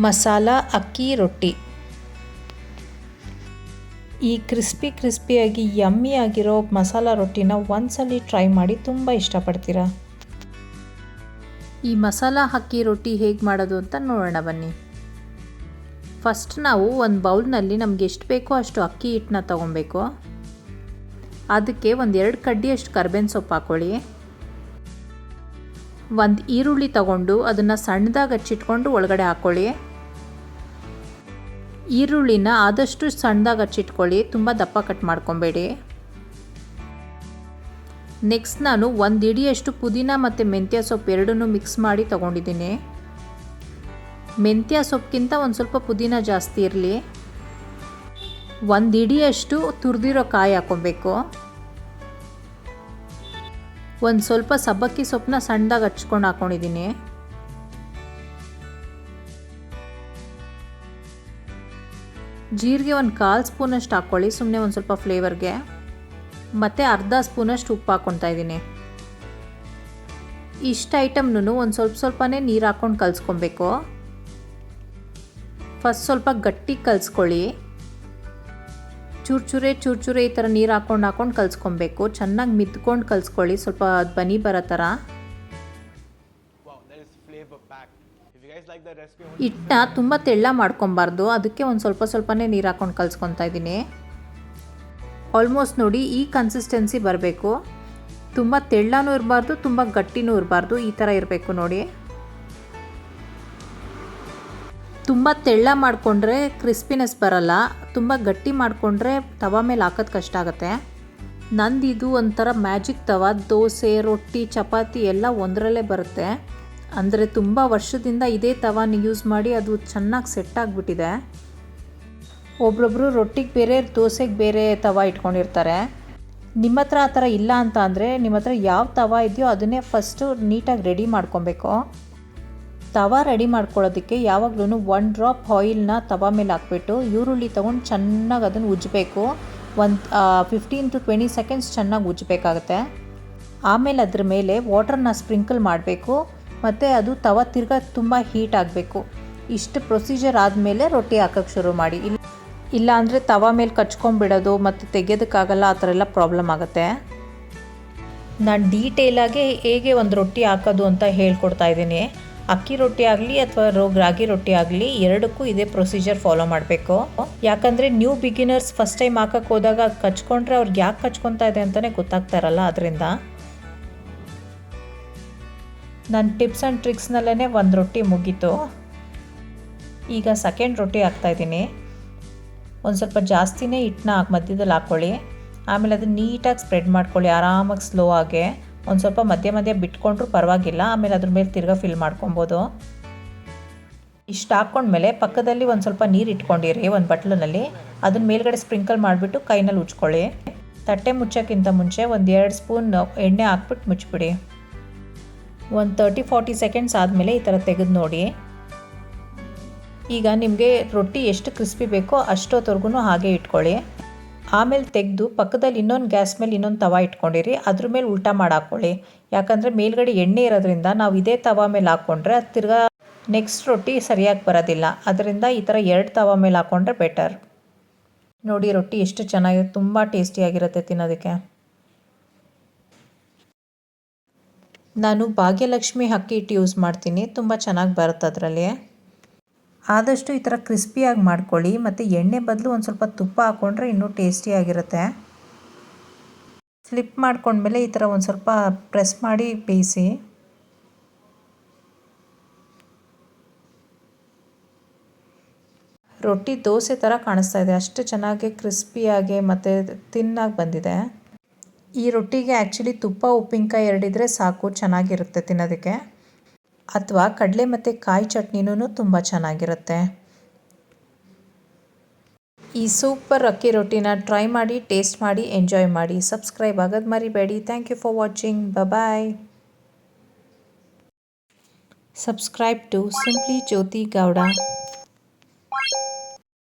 ಮಸಾಲ, ಅಕ್ಕಿ, ರೊಟ್ಟಿ. ಈ ಕ್ರಿಸ್ಪಿ ಕ್ರಿಸ್ಪಿಯಾಗಿ, ಯಮ್ಮಿ ಆಗಿರೋ ಮಸಾಲ ರೊಟ್ಟಿನ ಒಂದ್ಸಲಿ ಟ್ರೈ ಮಾಡಿ ತುಂಬ ಇಷ್ಟಪಡ್ತೀರಾ? ಈ ಮಸಾಲ, ಅಕ್ಕಿ, ರೊಟ್ಟಿ ಹೇಗೆ ಮಾಡೋದು ಅಂತ ನೋಡೋಣ ಬನ್ನಿ. ಫಸ್ಟ್ ನಾವು ಒಂದು ಬೌಲ್ನಲ್ಲಿ ನಮ್ಗೆ ಎಷ್ಟು ಬೇಕೋ ಅಷ್ಟು ಅಕ್ಕಿ ಹಿಟ್ಟನ್ನ ತೊಗೊಬೇಕು. ಅದಕ್ಕೆ ಒಂದು ಎರಡು ಕಡ್ಡಿಯಷ್ಟು ಕರ್ಬೇವಿನ ಸೊಪ್ಪು ಹಾಕ್ಕೊಳ್ಳಿ ಒಂದು ಈರುಳ್ಳಿ ತಗೊಂಡು ಅದನ್ನು ಸಣ್ಣದಾಗಿ ಹಚ್ಚಿಟ್ಕೊಂಡು ಒಳಗಡೆ ಹಾಕ್ಕೊಳ್ಳಿ ಈರುಳ್ಳಿನ ಆದಷ್ಟು ಸಣ್ಣದಾಗಿ ಹಚ್ಚಿಟ್ಕೊಳ್ಳಿ. ತುಂಬ ದಪ್ಪ ಕಟ್ ಮಾಡ್ಕೊಬೇಡಿ. ನೆಕ್ಸ್ಟ್ ನಾನು ಒಂದು ಇಡಿಯಷ್ಟು ಪುದೀನ ಮತ್ತು ಮೆಂತ್ಯ ಸೊಪ್ಪು ಎರಡನ್ನೂ ಮಿಕ್ಸ್ ಮಾಡಿ ತೊಗೊಂಡಿದ್ದೀನಿ. ಮೆಂತ್ಯ ಸೊಪ್ಪಿಗಿಂತ ಒಂದು ಸ್ವಲ್ಪ ಪುದೀನ ಜಾಸ್ತಿ ಇರಲಿ. ಒಂದು ಇಡಿಯಷ್ಟು ತುರಿದಿರೋ ಕಾಯಿ ಹಾಕ್ಕೊಬೇಕು ಒಂದು ಸ್ವಲ್ಪ ಸಬ್ಬಕ್ಕಿ ಸೊಪ್ಪನ್ನ ಸಣ್ಣದಾಗಿ ಹಚ್ಕೊಂಡು ಹಾಕ್ಕೊಂಡಿದ್ದೀನಿ ಜೀರಿಗೆ ಒಂದು ಕಾಲು ಸ್ಪೂನಷ್ಟು ಹಾಕ್ಕೊಳ್ಳಿ ಸುಮ್ಮನೆ ಒಂದು ಸ್ವಲ್ಪ ಫ್ಲೇವರ್ಗೆ ಮತ್ತು ಅರ್ಧ ಸ್ಪೂನಷ್ಟು ಉಪ್ಪು ಹಾಕ್ಕೊತಾ ಇದ್ದೀನಿ. ಇಷ್ಟು ಐಟಮ್ನು ಒಂದು ಸ್ವಲ್ಪ ಸ್ವಲ್ಪನೇ ನೀರು ಹಾಕ್ಕೊಂಡು ಕಲಿಸ್ಕೊಬೇಕು. ಫಸ್ಟ್ ಸ್ವಲ್ಪ ಗಟ್ಟಿ ಕಲಿಸ್ಕೊಳ್ಳಿ. ಚೂರ್ಚೂರೆ ಚೂರ್ಚೂರೆ ಈ ಥರ ನೀರು ಹಾಕ್ಕೊಂಡು ಹಾಕ್ಕೊಂಡು ಕಲಿಸ್ಕೊಬೇಕು. ಚೆನ್ನಾಗಿ ಮಿದ್ಕೊಂಡು ಕಲಿಸ್ಕೊಳ್ಳಿ, ಸ್ವಲ್ಪ ಬನಿ ಬರೋ ಥರ ಹಿಟ್ಟನ್ನ ತುಂಬ ತೆಳ್ಳ ಮಾಡ್ಕೊಬಾರ್ದು. ಅದಕ್ಕೆ ಒಂದು ಸ್ವಲ್ಪ ಸ್ವಲ್ಪನೇ ನೀರು ಹಾಕ್ಕೊಂಡು ಕಲಿಸ್ಕೊತಾ ಇದ್ದೀನಿ ಆಲ್ಮೋಸ್ಟ್ ನೋಡಿ ಈ ಕನ್ಸಿಸ್ಟೆನ್ಸಿ ಬರಬೇಕು. ತುಂಬ ತೆಳ್ಳನೂ ಇರಬಾರ್ದು, ತುಂಬ ಗಟ್ಟಿನೂ ಇರಬಾರ್ದು. ಈ ಥರ ಇರಬೇಕು ನೋಡಿ. ತುಂಬ ತೆಳ್ಳ ಮಾಡಿಕೊಂಡ್ರೆ ಕ್ರಿಸ್ಪಿನೆಸ್ ಬರಲ್ಲ. ತುಂಬ ಗಟ್ಟಿ ಮಾಡಿಕೊಂಡ್ರೆ ತವ ಮೇಲೆ ಹಾಕೋದು ಕಷ್ಟ ಆಗುತ್ತೆ. ನಂದು ಇದು ಒಂಥರ ಮ್ಯಾಜಿಕ್ ತವ. ದೋಸೆ, ರೊಟ್ಟಿ, ಚಪಾತಿ ಎಲ್ಲ ಒಂದರಲ್ಲೇ ಬರುತ್ತೆ. ಅಂದರೆ ತುಂಬ ವರ್ಷದಿಂದ ಇದೇ ತವಾನ ಯೂಸ್ ಮಾಡಿ ಅದು ಚೆನ್ನಾಗಿ ಸೆಟ್ ಆಗಿಬಿಟ್ಟಿದೆ. ಒಬ್ರೊಬ್ಬರು ರೊಟ್ಟಿಗೆ ಬೇರೆ, ದೋಸೆಗೆ ಬೇರೆ ತವ ಇಟ್ಕೊಂಡಿರ್ತಾರೆ. ನಿಮ್ಮ ಹತ್ರ ಆ ಥರ ಇಲ್ಲ ಅಂತ ಅಂದರೆ ನಿಮ್ಮ ಹತ್ರ ಯಾವ ತವ ಇದೆಯೋ ಅದನ್ನೇ ಫಸ್ಟು ನೀಟಾಗಿ ರೆಡಿ ಮಾಡ್ಕೊಬೇಕು. ತವ ರೆಡಿ ಮಾಡ್ಕೊಳ್ಳೋದಕ್ಕೆ ಯಾವಾಗಲೂ ಒನ್ ಡ್ರಾಪ್ ಆಯಿಲ್ನ ತವ ಮೇಲೆ ಹಾಕ್ಬಿಟ್ಟು ಈರುಳ್ಳಿ ತೊಗೊಂಡು ಚೆನ್ನಾಗಿ ಅದನ್ನು ಉಜ್ಜಬೇಕು ಒಂದು ಫಿಫ್ಟೀನ್ ಟು ಟ್ವೆಂಟಿ ಸೆಕೆಂಡ್ಸ್ ಚೆನ್ನಾಗಿ ಉಜ್ಜಬೇಕಾಗತ್ತೆ ಆಮೇಲೆ ಅದ್ರ ಮೇಲೆ ವಾಟರ್ನ ಸ್ಪ್ರಿಂಕಲ್ ಮಾಡಬೇಕು. ಮತ್ತು ಅದು ತವ ತಿರ್ಗಾ ತುಂಬ ಹೀಟ್ ಆಗಬೇಕು. ಇಷ್ಟು ಪ್ರೊಸೀಜರ್ ಆದಮೇಲೆ ರೊಟ್ಟಿ ಹಾಕೋಕ್ಕೆ ಶುರು ಮಾಡಿ. ಇಲ್ಲ ಇಲ್ಲ ಅಂದರೆ ತವ ಮೇಲೆ ಕಚ್ಕೊಂಡ್ಬಿಡೋದು ಮತ್ತು ತೆಗೆಯೋದಕ್ಕಾಗಲ್ಲ ಆ ಥರ ಎಲ್ಲ ಪ್ರಾಬ್ಲಮ್ ಆಗುತ್ತೆ. ನಾನು ಡೀಟೇಲಾಗಿ ಹೇಗೆ ಒಂದು ರೊಟ್ಟಿ ಹಾಕೋದು ಅಂತ ಹೇಳ್ಕೊಡ್ತಾ ಇದ್ದೀನಿ. ಅಕ್ಕಿ ರೊಟ್ಟಿ ಆಗಲಿ ಅಥವಾ ರಾಗಿ ರೊಟ್ಟಿ ಆಗಲಿ ಎರಡಕ್ಕೂ ಇದೇ ಪ್ರೊಸೀಜರ್ ಫಾಲೋ ಮಾಡಬೇಕು. ಯಾಕಂದರೆ ನ್ಯೂ ಬಿಗಿನರ್ಸ್ ಫಸ್ಟ್ ಟೈಮ್ ಹಾಕಕ್ಕೆ ಹೋದಾಗ ಕಚ್ಕೊಂಡ್ರೆ ಅವ್ರಿಗೆ ಯಾಕೆ ಕಚ್ಕೊತಾ ಇದೆ ಅಂತಲೇ ಗೊತ್ತಾಗ್ತಾ ಇರಲ್ಲ ಅದರಿಂದ ನನ್ನ ಟಿಪ್ಸ್ ಆ್ಯಂಡ್ ಟ್ರಿಕ್ಸ್ನಲ್ಲೇ ಒಂದು ರೊಟ್ಟಿ ಮುಗೀತು. ಈಗ ಸೆಕೆಂಡ್ ರೊಟ್ಟಿ ಹಾಕ್ತಾಯಿದ್ದೀನಿ ಒಂದು ಸ್ವಲ್ಪ ಜಾಸ್ತಿನೇ ಹಿಟ್ಟನ್ನ ಹಾಕಿ ಮಧ್ಯದಲ್ಲಿ ಹಾಕ್ಕೊಳ್ಳಿ. ಆಮೇಲೆ ಅದನ್ನ ನೀಟಾಗಿ ಸ್ಪ್ರೆಡ್ ಮಾಡ್ಕೊಳ್ಳಿ, ಆರಾಮಾಗಿ ಸ್ಲೋ ಆಗಿ. ಒಂದು ಸ್ವಲ್ಪ ಮಧ್ಯ ಮಧ್ಯ ಬಿಟ್ಕೊಂಡ್ರು ಪರವಾಗಿಲ್ಲ, ಆಮೇಲೆ ಅದ್ರ ಮೇಲೆ ತಿರ್ಗಾ ಫಿಲ್ ಮಾಡ್ಕೊಬೋದು. ಇಷ್ಟು ಹಾಕ್ಕೊಂಡ್ಮೇಲೆ ಪಕ್ಕದಲ್ಲಿ ಒಂದು ಸ್ವಲ್ಪ ನೀರು ಇಟ್ಕೊಂಡಿರಿ ಒಂದು ಬಟ್ಲಿನಲ್ಲಿ. ಅದನ್ನ ಮೇಲ್ಗಡೆ ಸ್ಪ್ರಿಂಕಲ್ ಮಾಡಿಬಿಟ್ಟು ಕೈನಲ್ಲಿ ಉಚ್ಕೊಳ್ಳಿ ತಟ್ಟೆ ಮುಚ್ಚೋಕ್ಕಿಂತ ಮುಂಚೆ ಒಂದು ಎರಡು ಸ್ಪೂನ್ ಎಣ್ಣೆ ಹಾಕ್ಬಿಟ್ಟು ಮುಚ್ಚಿಬಿಡಿ. ಒಂದು ತರ್ಟಿ ಫಾರ್ಟಿ ಸೆಕೆಂಡ್ಸ್ ಆದಮೇಲೆ ಈ ಥರ ತೆಗೆದು ನೋಡಿ. ಈಗ ನಿಮಗೆ ರೊಟ್ಟಿ ಎಷ್ಟು ಕ್ರಿಸ್ಪಿ ಬೇಕೋ ಅಷ್ಟೊತ್ತವರೆಗೂ ಹಾಗೆ ಇಟ್ಕೊಳ್ಳಿ. ಆಮೇಲೆ ತೆಗೆದು ಪಕ್ಕದಲ್ಲಿ ಇನ್ನೊಂದು ಗ್ಯಾಸ್ ಮೇಲೆ ಇನ್ನೊಂದು ತವ ಇಟ್ಕೊಂಡಿರಿ. ಅದ್ರ ಮೇಲೆ ಉಲ್ಟ ಮಾಡಿ ಹಾಕ್ಕೊಳ್ಳಿ ಯಾಕಂದರೆ ಮೇಲ್ಗಡೆ ಎಣ್ಣೆ ಇರೋದ್ರಿಂದ ನಾವು ಇದೇ ತವ ಮೇಲೆ ಹಾಕ್ಕೊಂಡ್ರೆ ಅದು ತಿರ್ಗಾ ನೆಕ್ಸ್ಟ್ ರೊಟ್ಟಿ ಸರಿಯಾಗಿ ಬರೋದಿಲ್ಲ. ಅದರಿಂದ ಈ ಥರ ಎರಡು ತವ ಮೇಲೆ ಹಾಕ್ಕೊಂಡ್ರೆ ಬೆಟರ್ ನೋಡಿ ರೊಟ್ಟಿ ಎಷ್ಟು ಚೆನ್ನಾಗಿದೆ ತುಂಬ ಟೇಸ್ಟಿಯಾಗಿರುತ್ತೆ ತಿನ್ನೋದಕ್ಕೆ. ನಾನು ಭಾಗ್ಯಲಕ್ಷ್ಮಿ ಅಕ್ಕಿ ಹಿಟ್ಟು ಯೂಸ್ ಮಾಡ್ತೀನಿ. ತುಂಬ ಚೆನ್ನಾಗಿ ಬರುತ್ತೆ ಅದರಲ್ಲಿ. ಆದಷ್ಟು ಈ ಥರ ಕ್ರಿಸ್ಪಿಯಾಗಿ ಮಾಡ್ಕೊಳ್ಳಿ. ಮತ್ತು ಎಣ್ಣೆ ಬದಲು ಒಂದು ಸ್ವಲ್ಪ ತುಪ್ಪ ಹಾಕ್ಕೊಂಡ್ರೆ ಇನ್ನೂ ಟೇಸ್ಟಿಯಾಗಿರುತ್ತೆ ಫ್ಲಿಪ್ ಮಾಡ್ಕೊಂಡ್ಮೇಲೆ ಈ ಥರ ಒಂದು ಸ್ವಲ್ಪ ಪ್ರೆಸ್ ಮಾಡಿ ಬೇಯಿಸಿ. ರೊಟ್ಟಿ ದೋಸೆ ಥರ ಕಾಣಿಸ್ತಾ ಇದೆ. ಅಷ್ಟು ಚೆನ್ನಾಗಿ ಕ್ರಿಸ್ಪಿಯಾಗಿ ಮತ್ತು ತಿನ್ನಾಗಿ ಬಂದಿದೆ. ಈ ರೊಟ್ಟಿಗೆ ಆ್ಯಕ್ಚುಲಿ ತುಪ್ಪ, ಉಪ್ಪಿನಕಾಯಿ ಎರಡಿದ್ರೆ ಸಾಕು, ಚೆನ್ನಾಗಿರುತ್ತೆ ತಿನ್ನೋದಕ್ಕೆ. ಅಥವಾ ಕಡಲೆ ಮತ್ತು ಕಾಯಿ ಚಟ್ನಿನೂ ತುಂಬ ಚೆನ್ನಾಗಿರುತ್ತೆ. ಈ ಸೂಪರ್ ಅಕ್ಕಿ ರೊಟ್ಟಿನ ಟ್ರೈ ಮಾಡಿ ಟೇಸ್ಟ್ ಮಾಡಿ ಎಂಜಾಯ್ ಮಾಡಿ ಸಬ್ಸ್ಕ್ರೈಬ್ ಆಗೋದು ಮರಿಬೇಡಿ. Thank you for watching bye subscribe to simply Jyothi Gowda